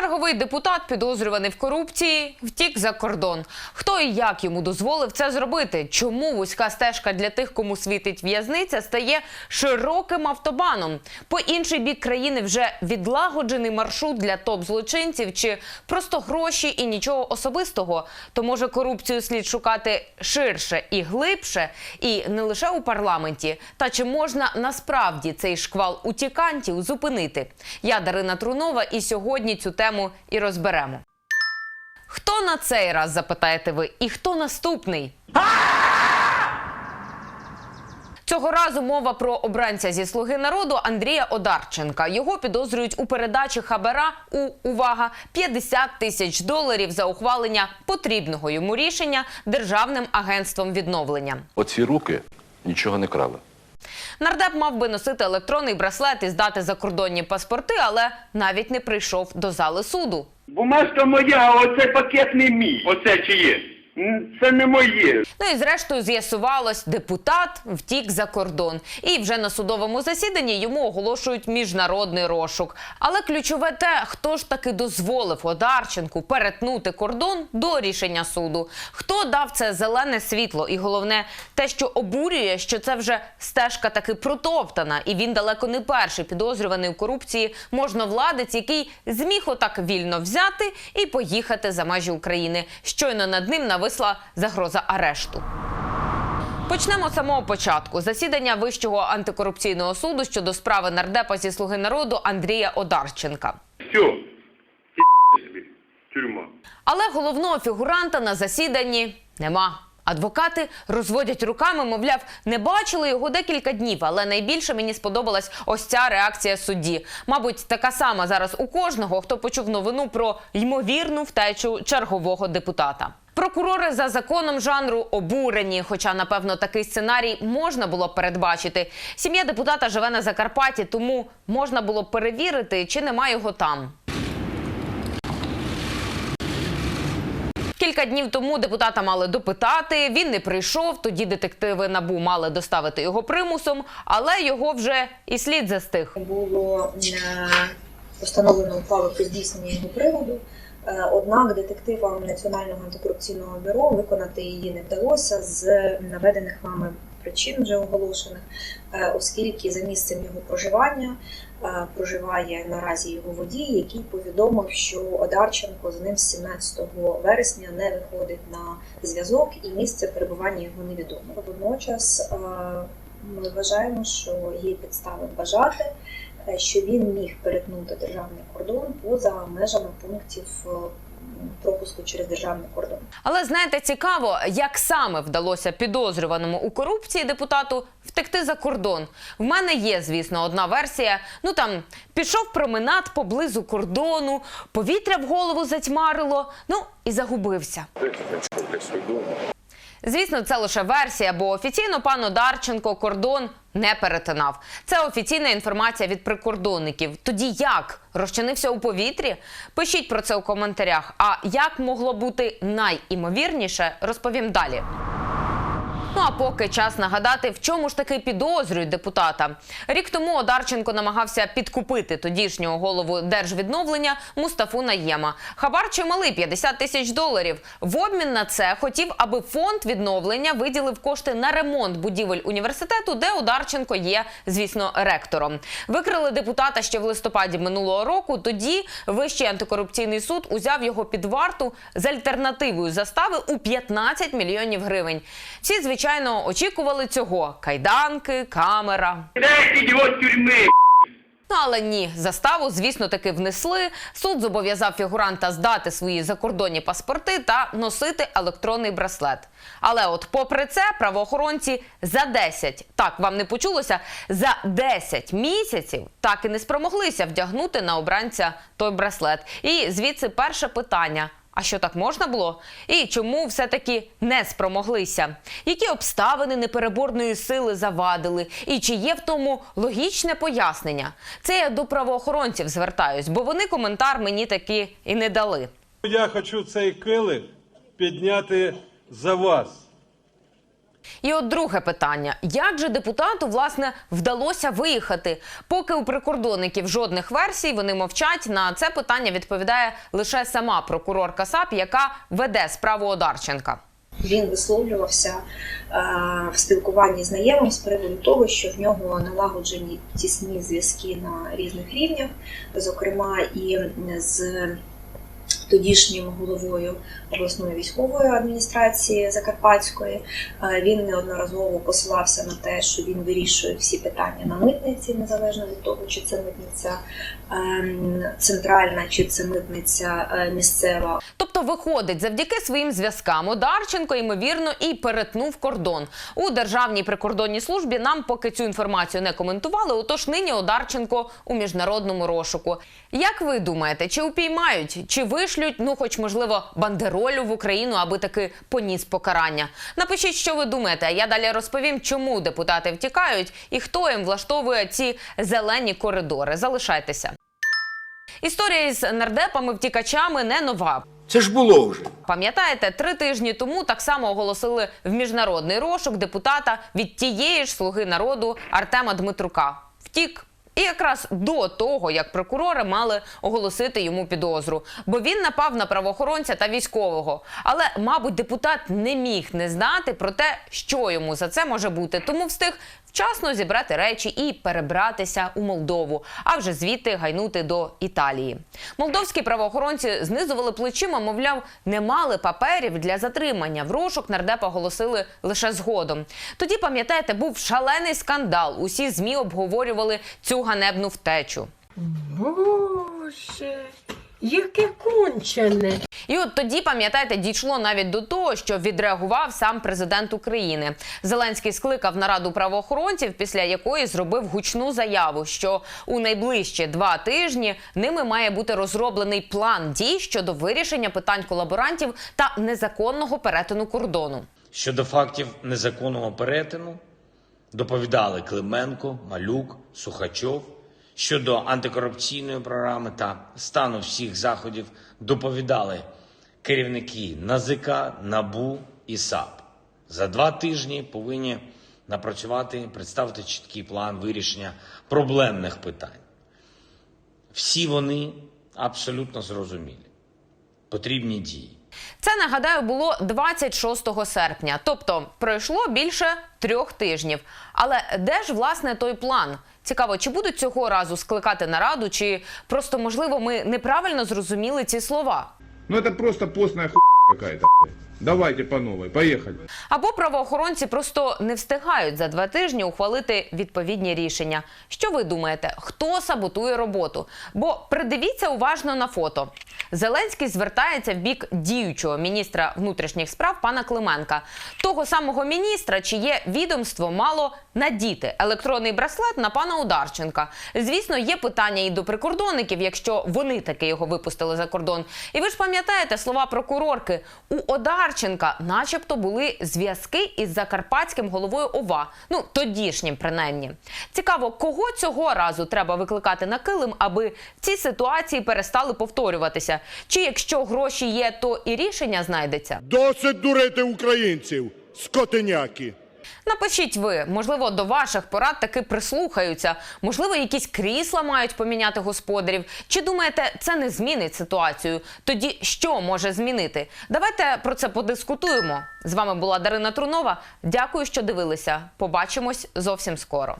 Черговий депутат, підозрюваний в корупції, втік за кордон. Хто і як йому дозволив це зробити? Чому вузька стежка для тих, кому світить в'язниця, стає широким автобаном? По інший бік країни вже відлагоджений маршрут для топ-злочинців чи просто гроші і нічого особистого? То може корупцію слід шукати ширше і глибше, і не лише у парламенті. Та чи можна насправді цей шквал утікантів зупинити? Я Дарина Трунова, і сьогодні цю тему і розберемо. Хто на цей раз запитаєте ви, і хто наступний? Цього разу мова про обранця зі слуги народу Андрія Одарченка. Його підозрюють у передачі хабара у увага 50 тисяч доларів за ухвалення потрібного йому рішення державним агентством відновлення. Оці руки нічого не крали. Нардеп мав би носити електронний браслет і здати закордонні паспорти, але навіть не прийшов до зали суду. Бумажка моя, а оцей пакет не мій. Оце чиє? М, Це не моє. Ну і зрештою з'ясувалось, депутат втік за кордон. І вже на судовому засіданні йому оголошують міжнародний розшук. Але ключове те, хто ж таки дозволив Одарченку перетнути кордон до рішення суду. Хто дав це зелене світло? І головне, те, що обурює, що це вже стежка таки протоптана, і він далеко не перший підозрюваний у корупції можновладець, який зміг отак вільно взяти і поїхати за межі України. Щойно над ним нависла загроза арешту. Почнемо з самого початку. Засідання Вищого антикорупційного суду щодо справи нардепа зі слуги народу Андрія Одарченка. Все. собі. Тюрма. Але головного фігуранта на засіданні нема. Адвокати розводять руками, мовляв, не бачили його декілька днів. Але найбільше мені сподобалась ось ця реакція судді. Мабуть, така сама зараз у кожного, хто почув новину про ймовірну втечу чергового депутата. Прокурори за законом жанру обурені, хоча напевно такий сценарій можна було передбачити. Сім'я депутата живе на Закарпатті, тому можна було перевірити, чи немає його там. Кілька днів тому депутата мали допитати. Він не прийшов. Тоді детективи набу мали доставити його примусом, але його вже і слід застиг. було е, постановлено ухвалу про здійснення його приводу. Е, Однак детективам Національного антикорупційного бюро виконати її не вдалося з наведених вами причин вже оголошених, е, оскільки за місцем його проживання е, проживає наразі його водій, який повідомив, що Одарченко з ним з 17 вересня не виходить на зв'язок і місце перебування його невідомо. Водночас ми вважаємо, що є підстави вважати, що він міг перетнути державний кордон поза межами пунктів е, пропуску через державний кордон. Але знаєте, цікаво, як саме вдалося підозрюваному у корупції депутату втекти за кордон. В мене є, звісно, одна версія. Ну там пішов променад поблизу кордону, повітря в голову затьмарило, ну і загубився. Звісно, це лише версія, бо офіційно пан Одарченко кордон не перетинав. Це офіційна інформація від прикордонників. Тоді як розчинився у повітрі? Пишіть про це у коментарях. А як могло бути найімовірніше, розповім далі. Ну а поки час нагадати, в чому ж таки підозрюють депутата. Рік тому Одарченко намагався підкупити тодішнього голову держвідновлення Мустафу Наєма. Хабар чималий – 50 тисяч доларів. В обмін на це хотів, аби фонд відновлення виділив кошти на ремонт будівель університету, де Одарченко є, звісно, ректором. Викрили депутата ще в листопаді минулого року. Тоді Вищий антикорупційний суд узяв його під варту з альтернативою застави у 15 мільйонів гривень. Всі, звичайно, очікували цього: кайданки, камера. Його з тюрми. Ну, але ні, заставу, звісно, таки внесли. Суд зобов'язав фігуранта здати свої закордонні паспорти та носити електронний браслет. Але от, попри це, правоохоронці за 10, так вам не почулося, за 10 місяців так і не спромоглися вдягнути на обранця той браслет. І звідси перше питання. А що так можна було? І чому все-таки не спромоглися? Які обставини непереборної сили завадили? І чи є в тому логічне пояснення? Це я до правоохоронців звертаюсь, бо вони коментар мені таки і не дали. Я хочу цей килих підняти за вас. І от друге питання: як же депутату власне вдалося виїхати? Поки у прикордонників жодних версій вони мовчать. На це питання відповідає лише сама прокурорка САП, яка веде справу Одарченка. Він висловлювався е, в спілкуванні з знайомим з приводу того, що в нього налагоджені тісні зв'язки на різних рівнях, зокрема і з тодішнім головою обласної військової адміністрації Закарпатської. Е, Він неодноразово посилався на те, що він вирішує всі питання на митниці, незалежно від того, чи це митниця ем, центральна, чи це митниця е, місцева. Тобто, виходить, завдяки своїм зв'язкам Одарченко ймовірно і перетнув кордон у державній прикордонній службі. Нам поки цю інформацію не коментували. Отож, нині Одарченко у міжнародному розшуку. Як ви думаєте, чи упіймають, чи вишлють, ну хоч можливо, бандеролю в Україну, аби таки поніс покарання? Напишіть, що ви думаєте. А я далі розповім, чому депутати втікають і хто їм влаштовує ці зелені коридори. Залишайтеся. Історія із нардепами-втікачами не нова. Це ж було вже. Пам'ятаєте, три тижні тому так само оголосили в міжнародний розшук депутата від тієї ж слуги народу Артема Дмитрука. Втік. І якраз до того, як прокурори мали оголосити йому підозру, бо він напав на правоохоронця та військового. Але, мабуть, депутат не міг не знати про те, що йому за це може бути, тому встиг вчасно зібрати речі і перебратися у Молдову, а вже звідти гайнути до Італії. Молдовські правоохоронці знизували плечима, мовляв, не мали паперів для затримання. В розшук нардепа оголосили лише згодом. Тоді, пам'ятаєте, був шалений скандал. Усі змі обговорювали цю ганебну втечу. Боже, яке кончене. І от тоді, пам'ятаєте, дійшло навіть до того, що відреагував сам президент України. Зеленський скликав нараду правоохоронців, після якої зробив гучну заяву, що у найближчі два тижні ними має бути розроблений план дій щодо вирішення питань колаборантів та незаконного перетину кордону. Щодо фактів незаконного перетину доповідали Клименко, Малюк, Сухачов. Щодо антикорупційної програми та стану всіх заходів доповідали керівники НАЗК, НАБУ і САП. За два тижні повинні напрацювати, представити чіткий план вирішення проблемних питань. Всі вони абсолютно зрозумілі. Потрібні дії. Це нагадаю було 26 серпня, тобто пройшло більше трьох тижнів. Але де ж власне той план? Цікаво, чи будуть цього разу скликати нараду, чи просто можливо ми неправильно зрозуміли ці слова? Ну это просто постная хуйня какая-то. блядь. Давайте по новой, поехали. Або правоохоронці просто не встигають за два тижні ухвалити відповідні рішення. Що ви думаєте, хто саботує роботу? Бо придивіться уважно на фото. Зеленський звертається в бік діючого міністра внутрішніх справ пана Клименка, того самого міністра, чиє відомство мало надіти електронний браслет на пана Ударченка. Звісно, є питання і до прикордонників, якщо вони таки його випустили за кордон. І ви ж пам'ятаєте слова прокурорки у Одарченка, начебто, були зв'язки із закарпатським головою ОВА. Ну тодішнім, принаймні. Цікаво, кого цього разу треба викликати на килим, аби ці ситуації перестали повторюватися. Чи якщо гроші є, то і рішення знайдеться? Досить дурити українців, скотиняки. Напишіть ви, можливо, до ваших порад таки прислухаються. Можливо, якісь крісла мають поміняти господарів. Чи думаєте, це не змінить ситуацію? Тоді що може змінити? Давайте про це подискутуємо. З вами була Дарина Трунова. Дякую, що дивилися. Побачимось зовсім скоро.